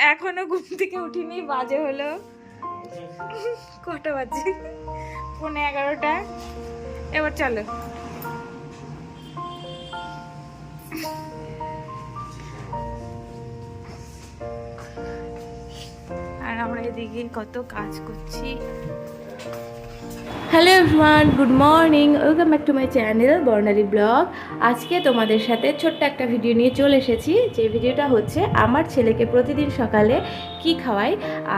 এখনও ঘুম থেকে উঠিনি, বাজে হলো কটা বাজে? পনেরো এগারোটা। এবার চলো। আর আমরা এদিকে কত কাজ করছি। Hello everyone good morning welcome back to my channel Barnali blog আজকে তোমাদের সাথে ছোট্ট একটা ভিডিও নিয়ে চলে এসেছি। যে ভিডিওটা হচ্ছে আমার ছেলেকে প্রতিদিন সকালে কি খাওয়াই,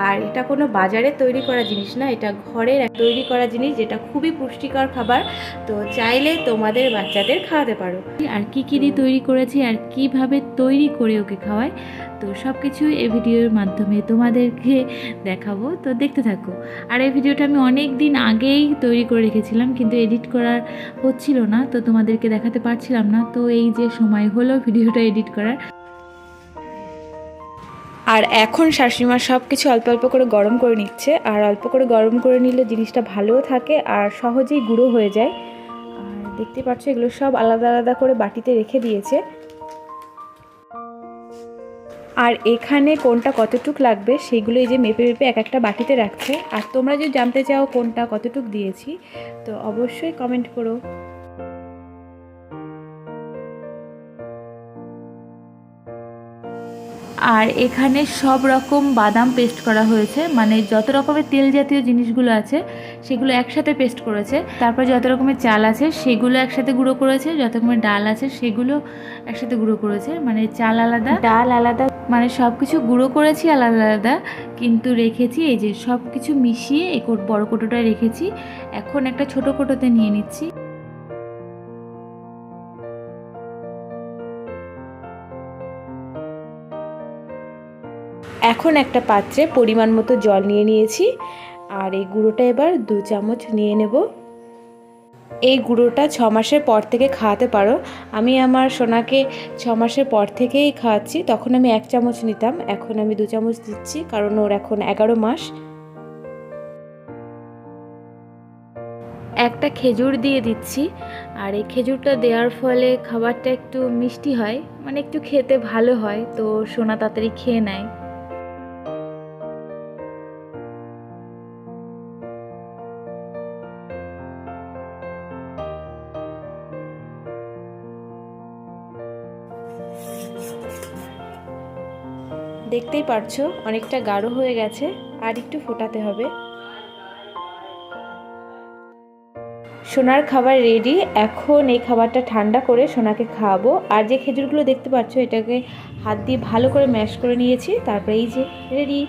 আর এটা কোনো বাজারে তৈরি করা জিনিস না, এটা ঘরের তৈরি করা জিনিস যেটা খুবই পুষ্টিকর খাবার। তো চাইলে তোমাদের বাচ্চাদের খাওয়াতে পারো। আর কি কী দিয়ে তৈরি করেছি আর কীভাবে তৈরি করে ওকে খাওয়াই তো সব কিছু এই ভিডিওর মাধ্যমে তোমাদেরকে দেখাবো, তো দেখতে থাকো। আর এই ভিডিওটা আমি অনেক দিন আগেই তৈরি করে রেখেছিলাম, কিন্তু এডিট করার হচ্ছিল না, তো তোমাদেরকে দেখাতে পারছিলাম না। তো এই যে সময় হলো ভিডিওটা এডিট করার। আর এখন শাশুড়িমা সব কিছু অল্প অল্প করে গরম করে নিচ্ছে, আর অল্প করে গরম করে নিলে জিনিসটা ভালোও থাকে আর সহজেই গুঁড়ো হয়ে যায়। আর দেখতে পাচ্ছ এগুলো সব আলাদা আলাদা করে বাটিতে রেখে দিয়েছে। আর এখানে কোনটা কতটুক লাগবে সেগুলো এই যে মেপে মেপে এক একটা বাটিতে রাখছে। আর তোমরা যদি জানতে চাও কোনটা কতটুক দিয়েছি তো অবশ্যই কমেন্ট করো। আর এখানে সব রকম বাদাম পেস্ট করা হয়েছে মানে যত রকমের তেল জাতীয় জিনিসগুলো আছে সেগুলো একসাথে পেস্ট করেছে। তারপর যত রকমের চাল আছে সেগুলো একসাথে গুঁড়ো করেছে যত রকমের ডাল আছে সেগুলো একসাথে গুঁড়ো করেছে মানে চাল আলাদা। ডাল আলাদা মানে সব কিছু গুঁড়ো করেছি আলাদা আলাদা, কিন্তু রেখেছি এই যে সব কিছু মিশিয়ে এই কোট- বড় কোটোটায় রেখেছি। এখন একটা ছোট কোটোতে নিয়ে নিচ্ছি। এখন একটা পাত্রে পরিমাণ মতো জল নিয়ে নিয়েছি। আর এই গুঁড়োটা এবার দু চামচ নিয়ে নেব। এই গুঁড়োটা ছ মাসের পর থেকে খাওয়াতে পারো। আমি আমার সোনাকে ছ মাসের পর থেকেই খাওয়াচ্ছি। তখন আমি এক চামচ নিতাম, এখন আমি দু চামচ দিচ্ছি, কারণ ওর এখন এগারো মাস। একটা খেজুর দিয়ে দিচ্ছি, আর এই খেজুরটা দেওয়ার ফলে খাবারটা একটু মিষ্টি হয় মানে একটু খেতে ভালো হয়, তো সোনা তাড়াতাড়ি খেয়ে নেয়। দেখতেই পারছ, অনেকটা গাঢ় হয়ে গেছে, আর একটু ফোটাতে হবে। সোনার খাবার রেডি এখন এই খাবারটা ঠান্ডা করে সোনাকে খাওয়াবো। আর যে খেজুরগুলো দেখতে পাচ্ছ, এটাকে হাত দিয়ে ভালো করে ম্যাশ করে নিয়েছি, তারপরে এই যে রেডি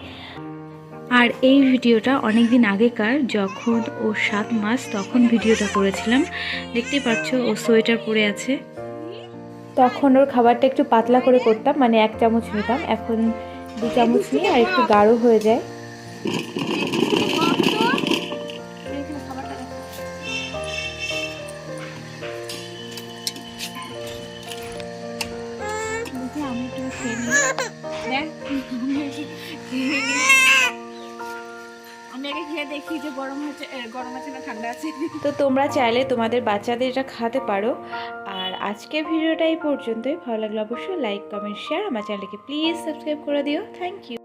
আর এই ভিডিওটা অনেক দিন আগেকার, যখন ও সাত মাস, তখন ভিডিওটা করেছিলাম। দেখতেই পাচ্ছ, ও সোয়েটার পরে আছে। তখন ওর খাবারটা একটু পাতলা করে করতাম মানে এক চামচ নিতাম। এখন দু চামচ নিয়ে আর একটু গাঢ় হয়ে যায়। দেখ, যে গরম হচ্ছে গরম আছে না ঠান্ডা আছে। তো তোমরা চাইলে তোমাদের বাচ্চাদের এটা খাওয়াতে পারো। আর আজকে ভিডিওটা এই পর্যন্তই। ভালো লাগলে অবশ্যই লাইক কমেন্ট শেয়ার আমার চ্যানেলকে প্লিজ সাবস্ক্রাইব করে দিও। Thank you